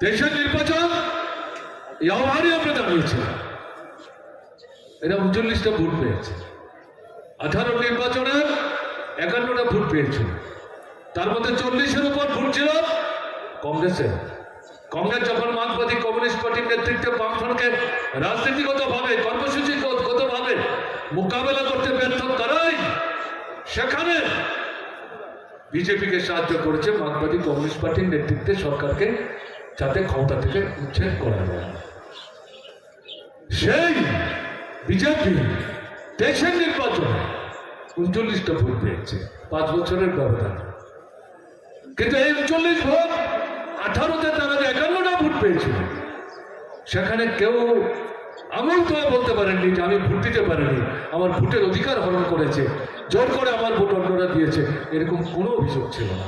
দেশের নির্বাচন এই আহ্বানই আমরা দাঁড়িয়েছিলাম এরা উনচল্লিশটা ভোট পেয়েছে। আঠারো নির্বাচনের একান্নটা ভোট পেয়েছিল তার মধ্যে চল্লিশের উপর ভোট ছিল কংগ্রেসের কংগ্রেস যখন মার্ক্সবাদী কমিউনিস্ট পার্টির নেতৃত্বে বামফ্রন্টকে রাজনীতিগতভাবে, কর্মসূচিগতভাবে মোকাবেলা করতে ব্যর্থ তারাই, সেখানে বিজেপিকে সাহায্য করেছে মার্ক্সবাদী কমিউনিস্ট পার্টির নেতৃত্বে সরকারকে যাতে ক্ষমতা থেকে উচ্ছেদ করা যায়। সেই বিজেপি দেশের নির্বাচনে উনচল্লিশটা ভোট পেয়েছে, পাঁচ বছরের ব্যবধান। কিন্তু এই উনচল্লিশ ভোট আঠারোতে তারা একান্নটা ভোট পেয়েছিল, সেখানে কেউ আঙুল তো বলতে পারেননি যে আমি ভোট দিতে পারিনি, আমার ভোটের অধিকার হরণ করেছে, জোর করে আমার ভোট অন্যরা দিয়েছে, এরকম কোনো অভিযোগ ছিল না।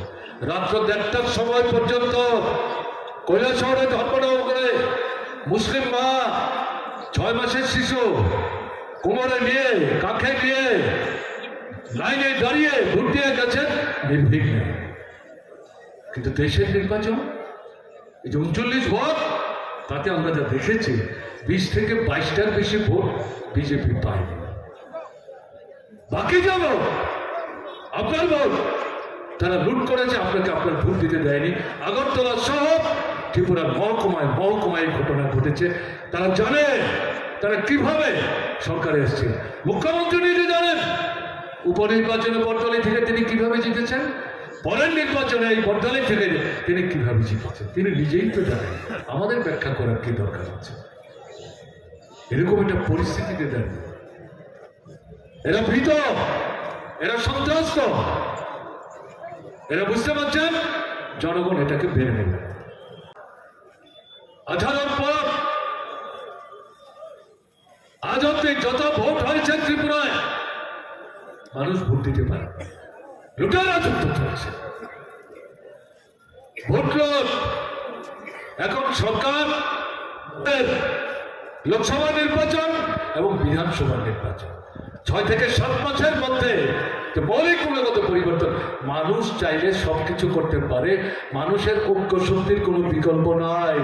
রাত্র দেড়টার সময় পর্যন্ত কৈলাস শহরে ধর্মনগরে মুসলিম মা ছয় মাসের শিশু কোমরে নিয়ে, কাঁখে নিয়ে, লাইনে দাঁড়িয়ে ভোট দিয়ে গেছেন নির্বিঘ্নে। কিন্তু দেশের নির্বাচন, এই যে উনচল্লিশ ভোট, তাতে আমরা যা দেখেছি, বিশ থেকে বাইশটার বেশি ভোট বিজেপি পায়নি। বাকি যাব আপনার ভোট, তারা লুট করেছে, আপনাকে আপনার ভোট দিতে দেয়নি। আগরতলা ত্রিপুরার মহকুমায় মহকুমায় এই ঘটনা ঘটেছে। তারা জানে, তারা কীভাবে সরকারে এসছে? মুখ্যমন্ত্রী নিজে জানেন। উপনির্বাচনে বর্তমানে থেকে তিনি কীভাবে জিতেছেন? পরের নির্বাচনে এই বর্তমানে থেকে তিনি কীভাবে জিতেছেন? তিনি নিজেই তো জানেন। আমাদের ব্যাখ্যা করার কি দরকার আছে? এরকম একটা পরিস্থিতিতে দেন। এরা ভীত, এরা সন্ত্রস্ত। এরা বুঝতে পারছেন? জনগণ এটাকে বেড়ে নেবে। আঠারোর পর আজ অব্দি যত ভোট হয়েছে ত্রিপুরায়, মানুষ ভোট দিতে পারে। লুটের রাজত্ব চলছে। ভোট। এখন সরকার লোকসভা নির্বাচন এবং বিধানসভা নির্বাচন। ছয় থেকে সাত মাসের মধ্যে মৌলিক গুণগত পরিবর্তন, মানুষ চাইলে সবকিছু করতে পারে। মানুষের ঐক্য শক্তির কোনো বিকল্প নাই।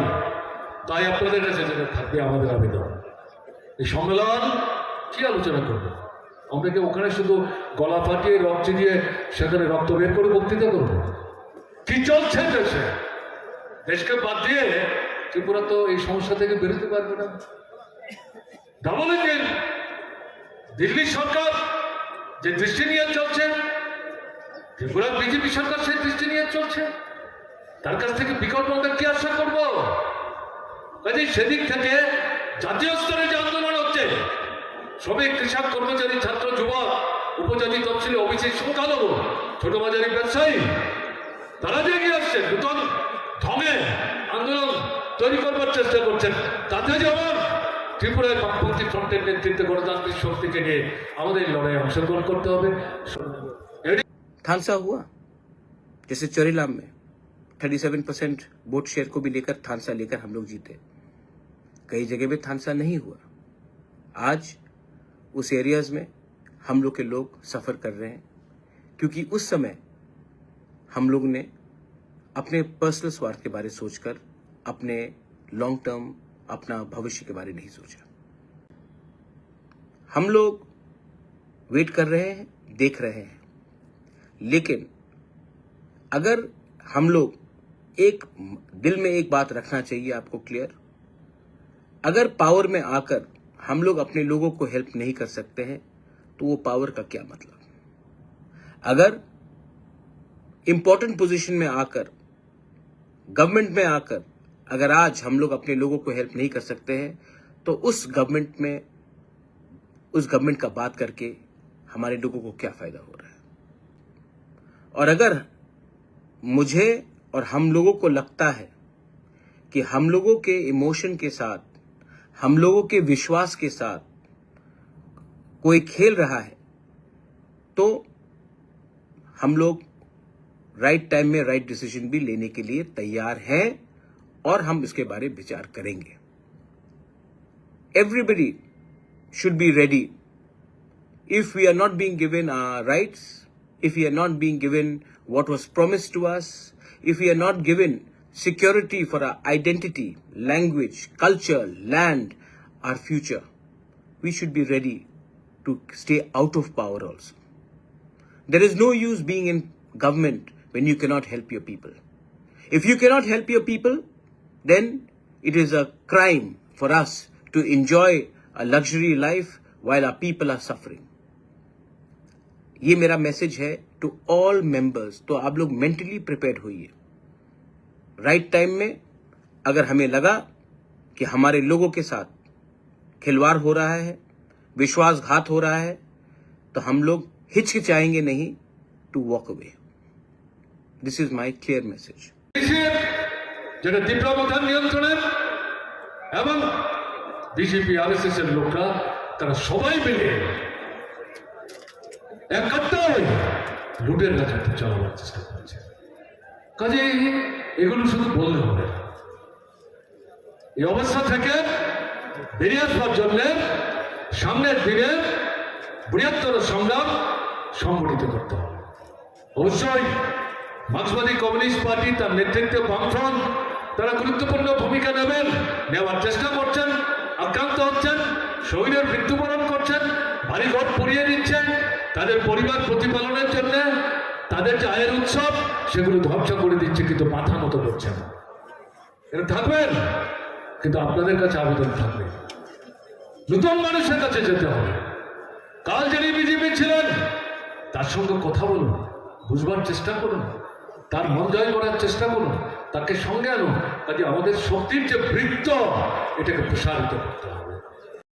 তাই আপনাদের কাছে যেটা থাকবে আমাদের আবেদন। এই সম্মেলন কি আলোচনা করবে? আমরা কি ওখানে শুধু গলা ফাটিয়ে রক্ত দিয়ে সেখানে রক্ত বের করে বক্তৃতা করব? কি চলছে দেশে? দেশকে বাদ দিয়ে ত্রিপুরা তো এই সমস্যা থেকে বেরোতে পারবে না। ডাবল ইঞ্জিন, দিল্লি সরকার যে দৃষ্টি নিয়ে চলছে ত্রিপুরার বিজেপি সরকার সেই দৃষ্টি নিয়ে চলছে। তার কাছ থেকে বিকল্প আমরা কি আশা করব? কাজে সেদিক থেকে জাতীয় স্তরে যে আন্দোলন হচ্ছে শ্রমিক কৃষক কর্মচারী ছাত্র যুবক উপজাতি তফসিলি অফিসের সংখ্যালঘু ছোট বাজারি ব্যবসায়ী তারা যে এগিয়ে আসছে নূতন ঢঙে আন্দোলন তৈরি করবার চেষ্টা করছেন তাতে যেমন ত্রিপুরায় বামপন্থী ফ্রন্টের নেতৃত্বে গণতান্ত্রিক শক্তিকে নিয়ে আমাদের এই লড়াইয়ে অংশগ্রহণ করতে হবে এটি थानसा हुआ जैसे चोरीलाम में 37 परसेंट वोट शेयर को भी लेकर थानसा लेकर हम लोग जीते कई जगह पे थानसा नहीं हुआ। आज उस एरियाज़ में हम लोग के लोग सफ़र कर रहे हैं, क्योंकि उस समय हम लोग ने अपने पर्सनल स्वार्थ के बारे सोचकर, अपने लॉन्ग टर्म अपना भविष्य के बारे नहीं सोचा। हम लोग वेट कर रहे हैं, देख रहे हैं। लेकिन अगर हम लोग एक दिल में एक बात रखना चाहिए आपको क्लियर अगर पावर में आकर हम लोग अपने लोगों को हेल्प नहीं कर सकते हैं तो वो पावर का क्या मतलब? अगर इंपॉर्टेंट पोजीशन में आकर गवर्नमेंट में आकर, अगर आज हम लोग अपने लोगों को हेल्प नहीं कर सकते हैं तो उस गवर्नमेंट में, उस गवर्नमेंट का बात करके हमारे लोगों को क्या फ़ायदा हो रहा है? और अगर मुझे और हम लोगों को लगता है कि हम लोगों के इमोशन के साथ हम लोगों के विश्वास के साथ कोई खेल रहा है तो हम लोग राइट टाइम में राइट डिसीज़न भी लेने के लिए तैयार हैं और हम इसके बारे विचार करेंगे। Everybody should be ready if we are not being given our rights if you are not being given what was promised to us if you are not given security for our identity, language, culture, land, our future, we should be ready to stay out of power also. There is no use being in government when you cannot help your people. If you cannot help your people, then it is a crime for us to enjoy a luxury life while our people are suffering. ये मेरा message है to all members तो आप लोग mentally prepared होइए right time में अगर हमें लगा कि हमारे लोगों के साथ खिलवाड़ हो रहा है विश्वासघात हो रहा है तो हम लोग हिचकिचाएंगे नहीं to walk away this is my clear message পুলিশের যেটা তীব্র প্রধান নিয়ন্ত্রণে এবং বিজেপি আর এস এর লোকরা তারা সবাই মিলে একাত্তা হয়ে লুটের রাজত্ব চালাবার চেষ্টা করছে কাজে এগুলো শুধু বললে হবে এই অবস্থা থেকে বেরিয়ে আসবার জন্য সামনের দিনে বৃহত্তর সংগ্রাম সংগঠিত করতে হবে। অবশ্যই মার্ক্সবাদী কমিউনিস্ট পার্টি তার নেতৃত্বে বামফ্রন্ট তারা গুরুত্বপূর্ণ ভূমিকা নেবেন, নেওয়ার চেষ্টা করছেন, আক্রান্ত হচ্ছেন শরীরের মৃত্যুবরণ করছেন, বাড়িঘর পুড়িয়ে দিচ্ছেন, তাদের পরিবার প্রতিপালনের জন্য তাদের যে আয়ের উৎসব, সেগুলো ধ্বংস করে দিচ্ছে, কিন্তু মাথা মতো করছে না। এটা থাকবেন, কিন্তু আপনাদের কাছে আবেদন থাকবে। নতুন মানুষের কাছে যেতে হবে। কাল যিনি বিজেপি ছিলেন, তার সঙ্গে কথা বলুন, বুঝবার চেষ্টা করুন, তার মন জয় করার চেষ্টা করুন, তাকে সঙ্গে আনুন, কাজে আমাদের শক্তির যে বৃত্ত, এটাকে প্রসারিত করতে হবে।